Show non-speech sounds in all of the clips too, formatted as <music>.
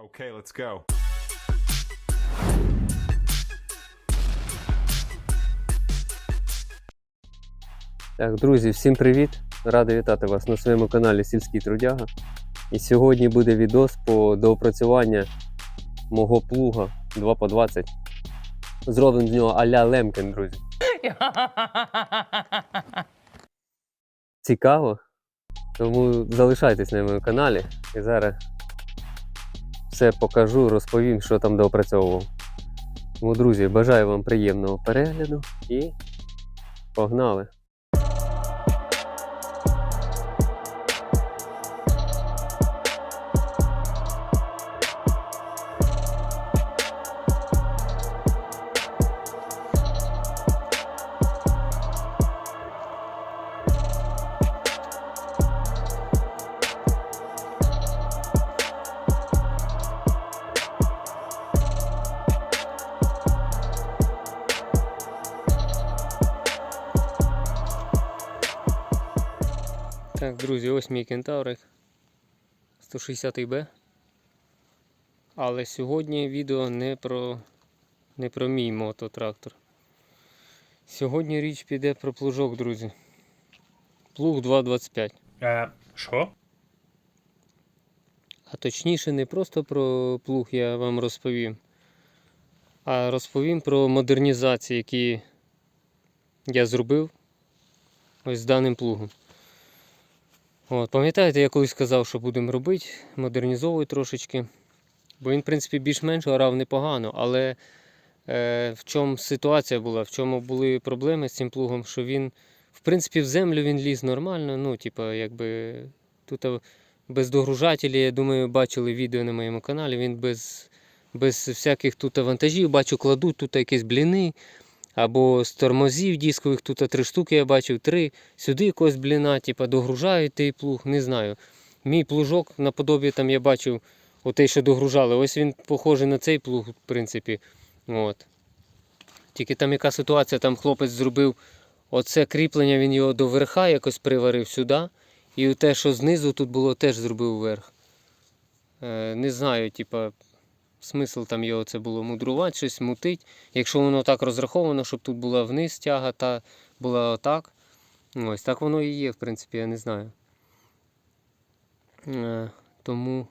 Okay, let's go. Так, друзі, всім привіт! Радий вітати вас на своєму каналі Сільський Трудяга. І сьогодні буде відос по доопрацювання мого плуга 2 по 20. Зробимо з нього а-ля Лемкен, друзі. <laughs> Цікаво. Тому залишайтесь на моєму каналі і зараз все покажу, розповім, що там доопрацьовував. Тому, друзі, бажаю вам приємного перегляду і погнали! Так, друзі, ось мій кентаврик 160Б. Але сьогодні відео не про, не про мій мототрактор. Сьогодні річ піде про плужок, друзі. Плуг 225. Е, що? А точніше, не просто про плуг я вам розповім, а розповім про модернізації, які я зробив ось з даним плугом. От, пам'ятаєте, я колись сказав, що будемо робити, модернізовую трошечки. Бо він, в принципі, більш-менш орав непогано, але е, в чому ситуація була, в чому були проблеми з цим плугом, що він, в принципі, в землю він ліз нормально. Ну, типа, якби тут без догружателя, я думаю, бачили відео на моєму каналі. Він без, без всяких тут вантажів, бачу, кладуть тут якісь бліни. Або з тормозів дискових, тут три штуки я бачив, три. Сюди якогось бліна, типа догружають той плуг, не знаю. Мій плужок наподобі там я бачив, отей, що догружали. Ось він похожий на цей плуг, в принципі. От. Тільки там яка ситуація, там хлопець зробив оце кріплення, він його до верха якось приварив сюди. І те, що знизу тут було, теж зробив вверх. Е, не знаю, типа, смисл там його це було мудрувати, щось мутить. Якщо воно так розраховано, щоб тут була вниз тяга, та була отак. Ось так воно і є, в принципі, я не знаю. Е, Тому,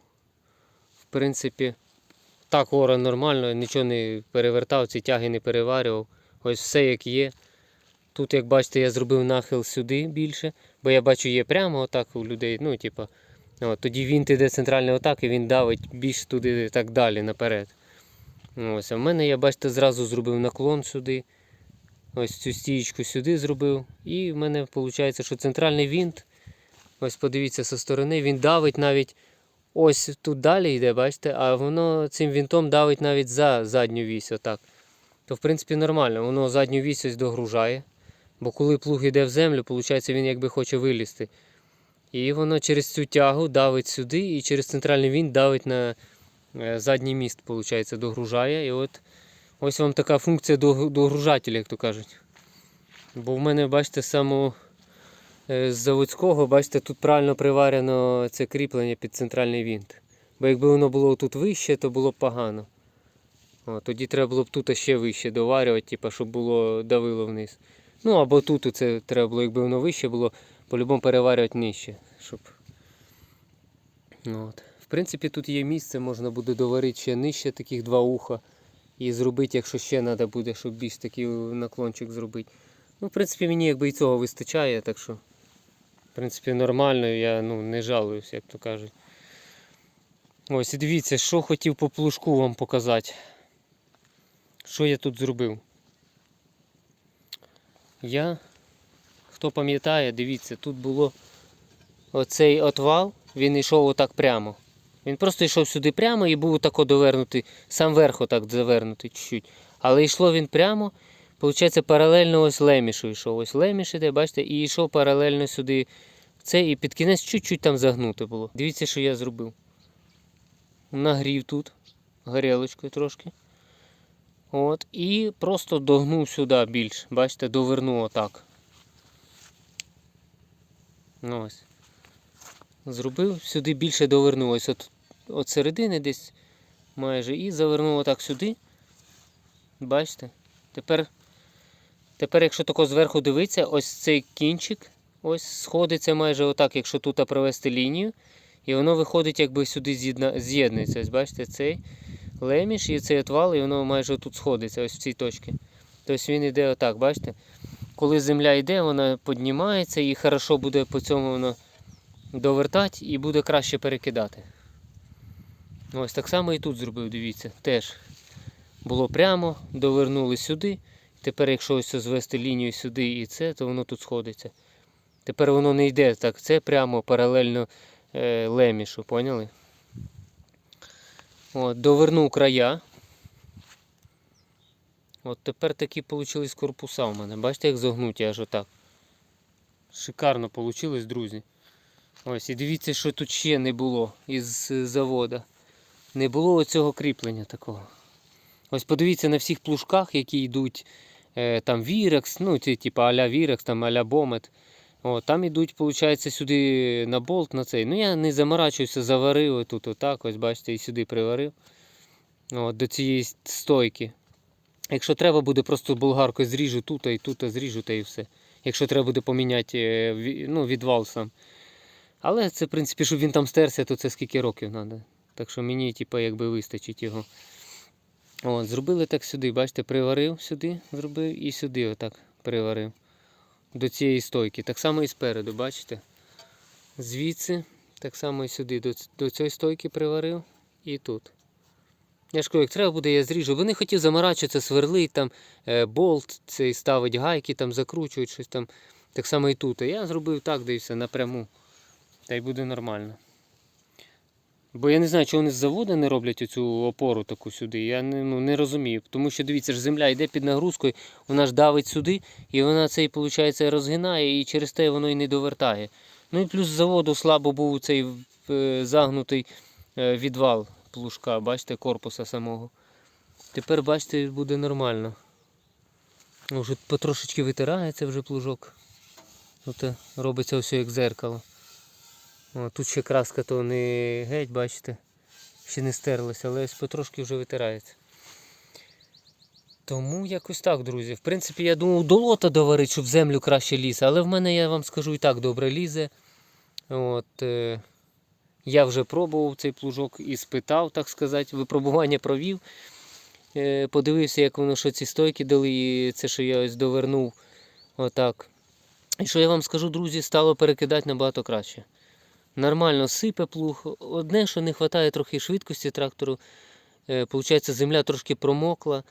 в принципі, так ора нормально, нічого не перевертав, ці тяги не переварював. Ось все як є. Тут, як бачите, я зробив нахил сюди більше, бо я бачу, є прямо отак у людей. Ну, типа, от, тоді він іде центральний отак і він давить більш туди так далі наперед. Ось, а в мене, я бачите, зразу зробив наклон сюди. Ось цю стієчку сюди зробив. І в мене виходить, що центральний вінт, ось подивіться зі сторони, він давить навіть ось тут далі йде, бачите, а воно цим вінтом давить навіть за задню вісь. отак. То в принципі нормально, воно задню вісь ось догружає. Бо коли плуг йде в землю, виходить, він якби хоче вилізти. І воно через цю тягу давить сюди і через центральний вінт давить на е, задній міст, виходить, догружає. І от ось вам така функція догружателя, як то кажуть. Бо в мене, бачите, само е, з заводського, бачите, тут правильно приварено це кріплення під центральний вінт. Бо якби воно було тут вище, то було б погано. О, тоді треба було б тут ще вище доварювати, типу, щоб було давило вниз. Ну або тут це треба було, якби воно вище було, по-любому переварювати нижче. Щоб... Ну, от. В принципі, тут є місце, можна буде доварити ще нижче таких два уха. І зробити, якщо ще треба буде, щоб більш такий наклончик зробити. Ну, в принципі, мені якби і цього вистачає, так що, в принципі, нормально, я ну, не жалуюсь, як то кажуть. Ось і дивіться, що хотів по плужку вам показати. Що я тут зробив? Я, хто пам'ятає, дивіться, тут було оцей отвал, він йшов отак прямо. Він просто йшов сюди прямо і був отако довернутий, сам верх отак завернутий чуть-чуть. Але йшло він прямо, виходить, паралельно ось лемішу йшов. Ось леміш іде, бачите, і йшов паралельно сюди. Це і під кінець чуть-чуть там загнуто було. Дивіться, що я зробив. Нагрів тут горілочкою трошки. От, і просто догнув сюди більш. Бачите, довернув отак. Ну, ось. Зробив, сюди більше довернув. Ось от, от середини десь майже. І завернув отак сюди. Бачите? Тепер, тепер якщо тако зверху дивитися, ось цей кінчик ось сходиться майже отак, якщо тут провести лінію. І воно виходить, якби сюди з'єднується. Ось бачите, цей леміш і цей отвал, і воно майже тут сходиться, ось в цій точці. Тобто він йде отак, бачите? Коли земля йде, вона піднімається і хорошо буде по цьому воно довертати і буде краще перекидати. Ось так само і тут зробив, дивіться, теж було прямо, довернули сюди. Тепер, якщо ось звести лінію сюди і це, то воно тут сходиться. Тепер воно не йде так, це прямо паралельно е, лемішу, поняли? От, довернув края. От тепер такі вийшли корпуса у мене. Бачите, як зогнуті аж отак. Шикарно вийшло, друзі. Ось, і дивіться, що тут ще не було із е, завода. Не було оцього кріплення такого. Ось подивіться на всіх плужках, які йдуть е, там Вірекс, ну ці типу аля Вірекс, там аля Бомет. О, там йдуть, виходить, сюди на болт на цей. Ну я не заморачуюся, заварив тут отак, ось бачите, і сюди приварив. О, до цієї стойки. Якщо треба буде, просто болгаркою зріжу тут і тут зріжу та і все. Якщо треба буде поміняти е, ну, відвал сам. Але це, в принципі, щоб він там стерся, то це скільки років треба. Так що мені, типу, якби вистачить його. От, зробили так сюди, бачите, приварив сюди, зробив і сюди отак приварив. До цієї стойки. Так само і спереду, бачите? Звідси, так само і сюди. До, до цієї стойки приварив і тут. Я ж кажу, як треба буде, я зріжу. Вони хотів заморачуватися, сверлить там е, болт, цей ставить гайки, там закручують щось там. Так само і тут. А я зробив так, все напряму. Та й буде нормально. Бо я не знаю, чого вони з заводу не роблять оцю опору таку сюди. Я не, ну, не розумію. Тому що дивіться, ж земля йде під нагрузкою, вона ж давить сюди, і вона цей, виходить, розгинає, і через те воно і не довертає. Ну і плюс з заводу слабо був цей е, загнутий е, відвал плужка, бачите, корпуса самого. Тепер, бачите, буде нормально. Ну, Вже потрошечки витирається вже плужок. От е, робиться все як зеркало. О, тут ще краска то не геть, бачите, ще не стерлася, але ось потрошки вже витирається. Тому якось так, друзі. В принципі, я думав долота доварити, щоб землю краще ліз, але в мене, я вам скажу, і так добре лізе. От, е, я вже пробував цей плужок і спитав, так сказати, випробування провів. Е, подивився, як воно що ці стойки дали, і це, що я ось довернув. Отак. І що я вам скажу, друзі, стало перекидати набагато краще. Нормально сипе плуг. Одне, що не вистачає трохи швидкості трактору. Е, Получається, земля трошки промокла,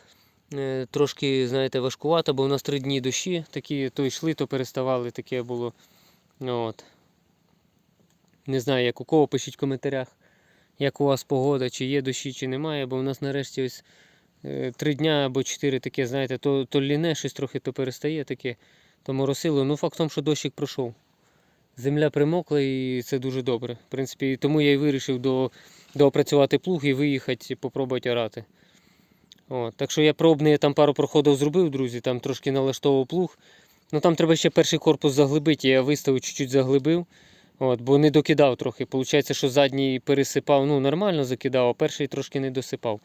е, трошки, знаєте, важкувато, бо у нас три дні дощі такі, то йшли, то переставали, таке було. От. Не знаю, як у кого пишіть в коментарях, як у вас погода, чи є дощі, чи немає, бо у нас нарешті ось е, три дня або чотири таке, знаєте, то, то ліне щось трохи то перестає таке, то моросило. Ну, факт в тому, що дощик пройшов. Земля примокла і це дуже добре. В принципі, тому я і вирішив до, доопрацювати плуг і виїхати, попробувати орати. От, так що я пробний, я там пару проходів зробив, друзі, там трошки налаштовував плуг. Ну там треба ще перший корпус заглибити, я виставив, чуть-чуть заглибив. От, бо не докидав трохи. Получається, що задній пересипав, ну нормально закидав, а перший трошки не досипав.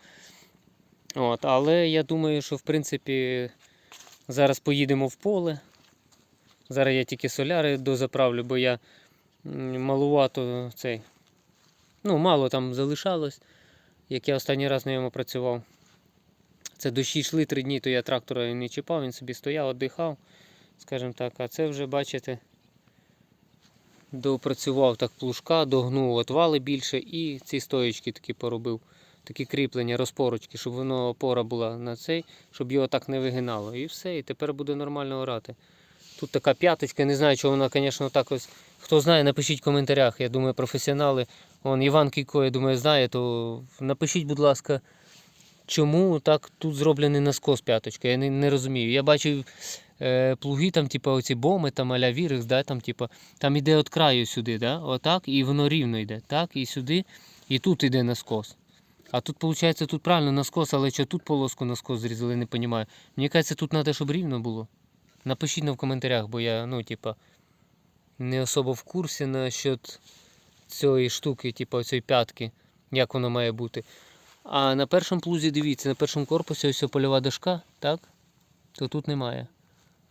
От, але я думаю, що в принципі зараз поїдемо в поле. Зараз я тільки соляри дозаправлю, бо я малувато цей. Ну, мало там залишалось, як я останній раз на ньому працював. Це дощі йшли три дні, то я трактора не чіпав, він собі стояв, віддихав, скажімо так. А це вже, бачите, доопрацював так плужка, догнув отвали більше і ці стоєчки такі поробив. Такі кріплення, розпорочки, щоб воно опора була на цей, щоб його так не вигинало. І все, і тепер буде нормально орати. Тут така п'яточка, не знаю, чого вона, звісно, так ось. Хто знає, напишіть в коментарях. Я думаю, професіонали. Вон Іван Кійко, я думаю, знає, то напишіть, будь ласка, чому так тут зроблений наскос п'яточка. Я не, не розумію. Я бачив плуги, там, типу, оці боми, там аля вірекс, да, там, типу, там іде від краю сюди, да, отак, і воно рівно йде. Так, і сюди, і тут йде наскос. А тут, виходить, тут правильно наскос, але що тут полоску наскос зрізали, не розумію. Мені кажеться, тут треба, щоб рівно було. Напишіть нам в коментарях, бо я, ну, типа, не особо в курсі насчет цієї штуки, типа цієї п'ятки, як воно має бути. А на першому плузі, дивіться, на першому корпусі ось польова дошка, так? То тут немає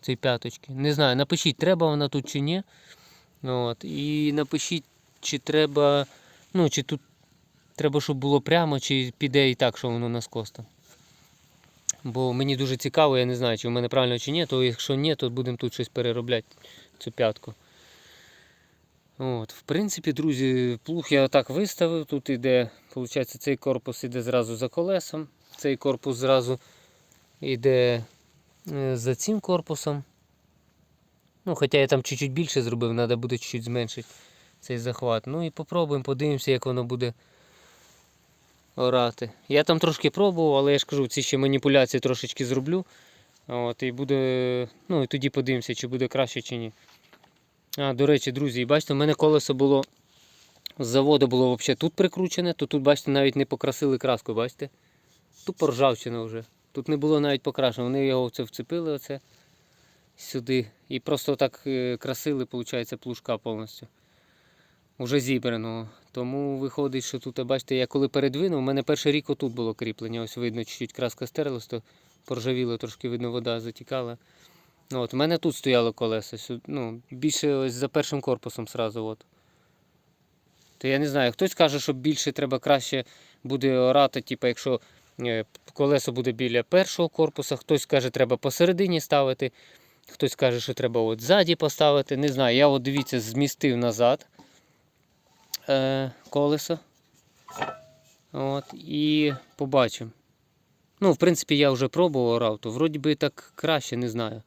цієї п'яточки. Не знаю, напишіть, треба вона тут чи ні. От. І напишіть, чи треба, ну, чи тут треба, щоб було прямо, чи піде і так, що воно на скоста. Бо мені дуже цікаво, я не знаю, чи в мене правильно чи ні, то якщо ні, то будемо тут щось переробляти, цю п'ятку. От, в принципі, друзі, плуг я так виставив. Тут іде, виходить, цей корпус іде зразу за колесом, цей корпус зразу йде за цим корпусом. Ну, хоча я там чуть-чуть більше зробив, треба буде чуть-чуть зменшити цей захват. Ну і попробуємо, подивимося, як воно буде орати. Я там трошки пробував, але я ж кажу, ці ще маніпуляції трошечки зроблю. От, і буде, ну і тоді подивимося, чи буде краще, чи ні. А, до речі, друзі, бачите, у мене колесо було з заводу було взагалі тут прикручене, то тут, бачите, навіть не покрасили краску, бачите? Тупо ржавчина вже. Тут не було навіть покрашено. Вони його це вцепили оце сюди. І просто так е, красили, виходить, плужка повністю. Уже зібраного. Тому виходить, що тут, бачите, я коли передвинув, у мене перший рік отут було кріплення. Ось видно, чуть-чуть краска стерлась, то поржавіло, трошки видно, вода затікала. Ну, От, у мене тут стояло колесо. Ну, більше ось за першим корпусом сразу. От. То я не знаю, хтось каже, що більше треба краще буде орати, типу, якщо колесо буде біля першого корпуса, хтось каже, треба посередині ставити, хтось каже, що треба от ззаді поставити. Не знаю, я от дивіться, змістив назад е, колесо. От, і побачимо. Ну, в принципі, я вже пробував орав, то вроді би так краще, не знаю.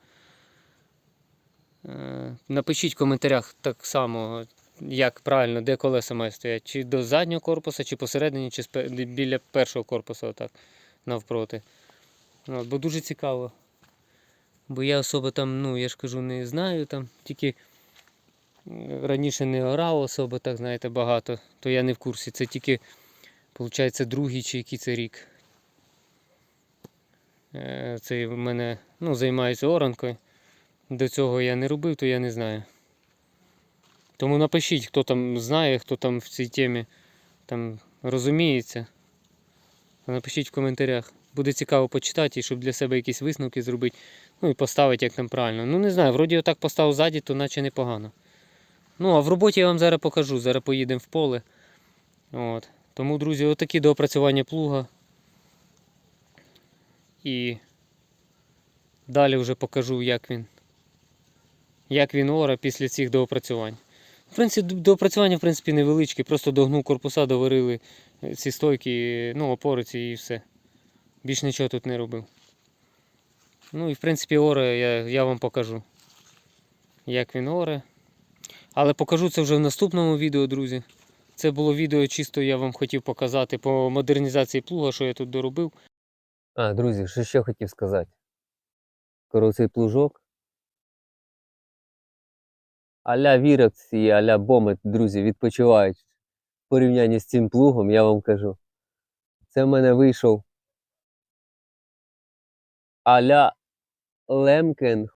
Е, Напишіть в коментарях так само, як правильно, де колеса має стояти. Чи до заднього корпуса, чи посередині, чи біля першого корпусу, отак, навпроти. От, бо дуже цікаво. Бо я особо там, ну, я ж кажу, не знаю, там тільки е, раніше не орав особо, так знаєте, багато, то я не в курсі. Це тільки, виходить, другий чи який це рік. Е, Це в мене ну, займаюся оранкою. До цього я не робив, то я не знаю. Тому напишіть, хто там знає, хто там в цій темі там розуміється. Напишіть в коментарях. Буде цікаво почитати, і щоб для себе якісь висновки зробити. Ну і поставити, як там правильно. Ну не знаю, вроді отак поставив ззаді, то наче непогано. Ну, а в роботі я вам зараз покажу. Зараз поїдемо в поле. От. Тому, друзі, отакі доопрацювання плуга. І далі вже покажу, як він як він ора після цих доопрацювань. В принципі, доопрацювання в принципі, невеличкі, просто догнув корпуса, доварили е, ці стойки, ну, опори ці і все. Більш нічого тут не робив. Ну і в принципі ора я, я вам покажу. Як він оре. Але покажу це вже в наступному відео, друзі. Це було відео чисто я вам хотів показати по модернізації плуга, що я тут доробив. А, друзі, що ще хотів сказати. Коли плужок. Аля Вірекс і аля Бомет, друзі, відпочивають в порівнянні з цим плугом, я вам кажу. Це в мене вийшов аля Лемкен.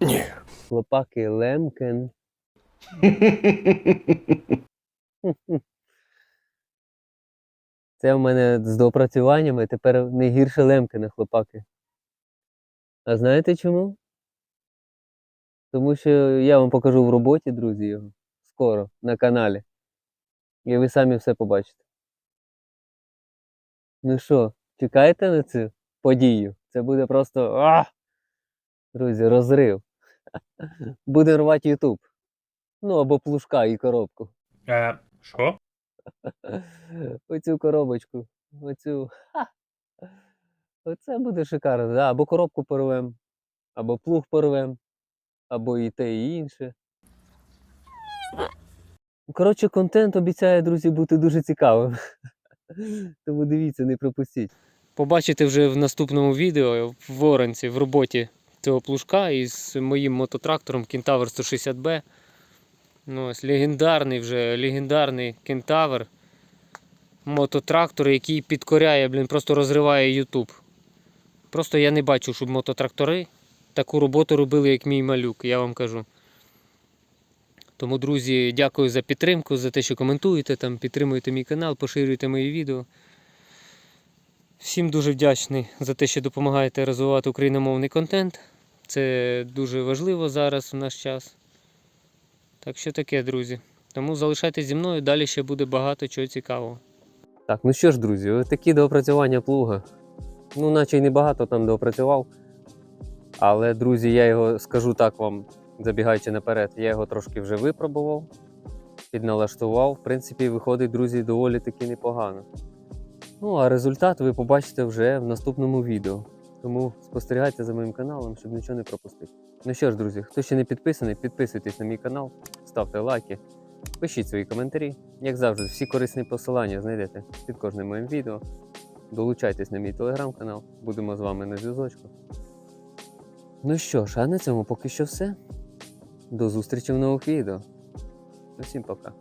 Ні. Хлопаки Лемкен. Це в мене з доопрацюваннями тепер не гірше Лемкена, хлопаки. А знаєте чому? Тому що я вам покажу в роботі, друзі, його скоро на каналі. І ви самі все побачите. Ну що, чекаєте на цю подію? Це буде просто. А! Друзі, розрив. <laughs> Буде рвати Ютуб. Ну або плужка і коробку. Е, що? <laughs> Оцю коробочку. Оцю. Ха! Оце буде шикарно. Да, або коробку порвем, або плуг порвем, або і те, і інше. Коротше, контент обіцяє, друзі, бути дуже цікавим. <laughs> Тому дивіться, не пропустіть. Побачите вже в наступному відео в Воронці в роботі цього плужка із моїм мототрактором Кентавр 160B. Ну, ось легендарний вже легендарний кентавр. Мототрактор, який підкоряє, блін, просто розриває YouTube. Просто я не бачу, щоб мототрактори таку роботу робили, як мій малюк, я вам кажу. Тому, друзі, дякую за підтримку, за те, що коментуєте, там, підтримуєте мій канал, поширюєте мої відео. Всім дуже вдячний за те, що допомагаєте розвивати україномовний контент. Це дуже важливо зараз в наш час. Так що таке, друзі. Тому залишайтесь зі мною, далі ще буде багато чого цікавого. Так, ну що ж, друзі, такі доопрацювання плуга. Ну, наче й небагато там доопрацював. Але, друзі, я його скажу так вам, забігаючи наперед, я його трошки вже випробував, підналаштував. В принципі, виходить, друзі, доволі таки непогано. Ну, а результат ви побачите вже в наступному відео. Тому спостерігайте за моїм каналом, щоб нічого не пропустити. Ну що ж, друзі, хто ще не підписаний, підписуйтесь на мій канал, ставте лайки, пишіть свої коментарі. Як завжди, всі корисні посилання знайдете під кожним моїм відео. Долучайтесь на мій телеграм-канал, будемо з вами на зв'язочку. Ну що ж, а на цьому поки що все. До зустрічі в нових відео. Усім пока.